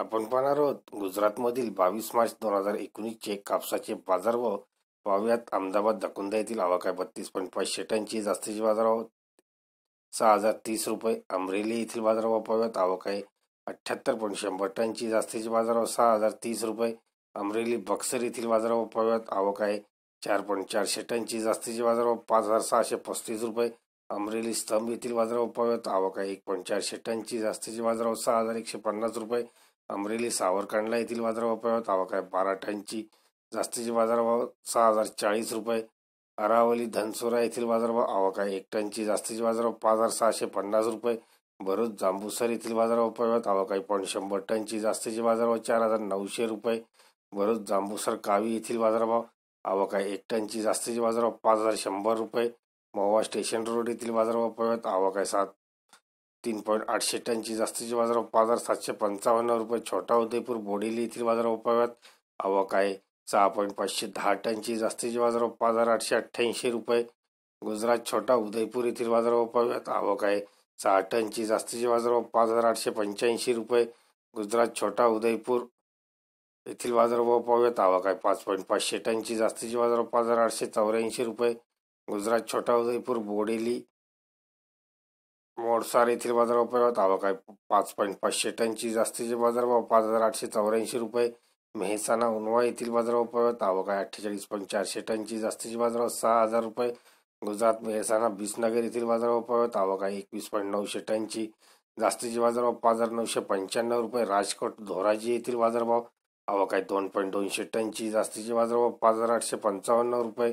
आपण पाहणार आहोत गुजरातमधील बावीस मार्च दोन हजार एकोणीसचे कापसाचे बाजारभाव वाव्यात अहमदाबाद दकुंदा येथील आहे बत्तीस पॉईंट पाचशे टनची जास्तीचे बाजारभाव सहा हजार तीस रुपये अमरेली येथील बाजारभाव आवक आहे अठ्ठ्याहत्तर पॉईंट शंभर टनची जास्तीचे बाजारभाव सहा हजार तीस रुपये अमरेली बक्सर येथील बाजारभाव पाव्यात आवक आहे चार पॉईंट चारशे टनची जास्तीचे बाजारभाव पाच हजार सहाशे पस्तीस रुपये अमरेली स्तंभ येथील बाजारभाव पाव्यात आवक आहे एक पॉईंट चारशे टनची जास्तीचे बाजारभाव सहा हजार एकशे पन्नास रुपये अमरेली सावरकांडला येथील बाजारभाव पाहूयात आहे बारा टनची जास्तीचे बाजारभाव सहा हजार चाळीस रुपये. अरावली धनसोरा येथील बाजारभाव आवक एक टनची जास्तीचे बाजारभाव पाच हजार सहाशे पन्नास रुपये. भरूच जांबूसर येथील बाजारभाव उपयोगात आवक आहे पॉईंट शंभर टनची जास्तीचे बाजारभाव चार हजार नऊशे रुपये. भरूच जांबूसर कावी येथील बाजारभाव आवकाई एक टनची जास्तीचे बाजारभाव पाच हजार शंभर रुपये. महुवा स्टेशन रोड येथील बाजारभाव आवक आहे सात तीन पॉईंट आठशे टनची जास्तीचे बाजारभाव पाच हजार सातशे पंचावन्न रुपये छोटा उदयपूर बोडेली येथील बाजारभावात आवक आहे. सहा पॉईंट पाचशे दहा टनची जास्तीचे बाजारभाव पाच हजार आठशे अठ्ठ्याऐंशी रुपये. गुजरात छोटा उदयपूर येथील बाजारभावात आवक आहे. सहा टनची जास्तीचे बाजारभाव पाच हजार आठशे पंच्याऐंशी रुपये. गुजरात छोटा उदयपूर येथील बाजारभाव पाहूयात आवक आहे. पाच पॉईंट पाचशे टनची जास्तीचे बाजारभाव पाच हजार आठशे चौऱ्याऐंशी रुपये. गुजरात छोटा उदयपूर बोडेली मोडसार येथील बाजारभाव पाहूयात आवक पाच पॉईंट पाचशे टनची जास्तीचे बाजारभाव पाच हजार आठशे चौऱ्याऐंशी रुपये. मेहसाणा उनवा येथील बाजारभाव पाहूयात आवक अठ्ठेचाळीस पॉईंट चारशे टनची जास्तीचे बाजारभाव सहा हजार रुपये. गुजरात मेहसाणा बिसनगर येथील बाजारभाव पाहत आवक आहे. एकवीस पॉईंट नऊशे टनची जास्तीचे बाजारभाव पाच हजार नऊशे पंच्याण्णव रुपये. राजकोट धोराजी येथील बाजारभाव आवक आहे. दोन पॉईंट दोनशे टनची जास्तीचे बाजारभाव पाच हजार आठशे पंचावन्न रुपये.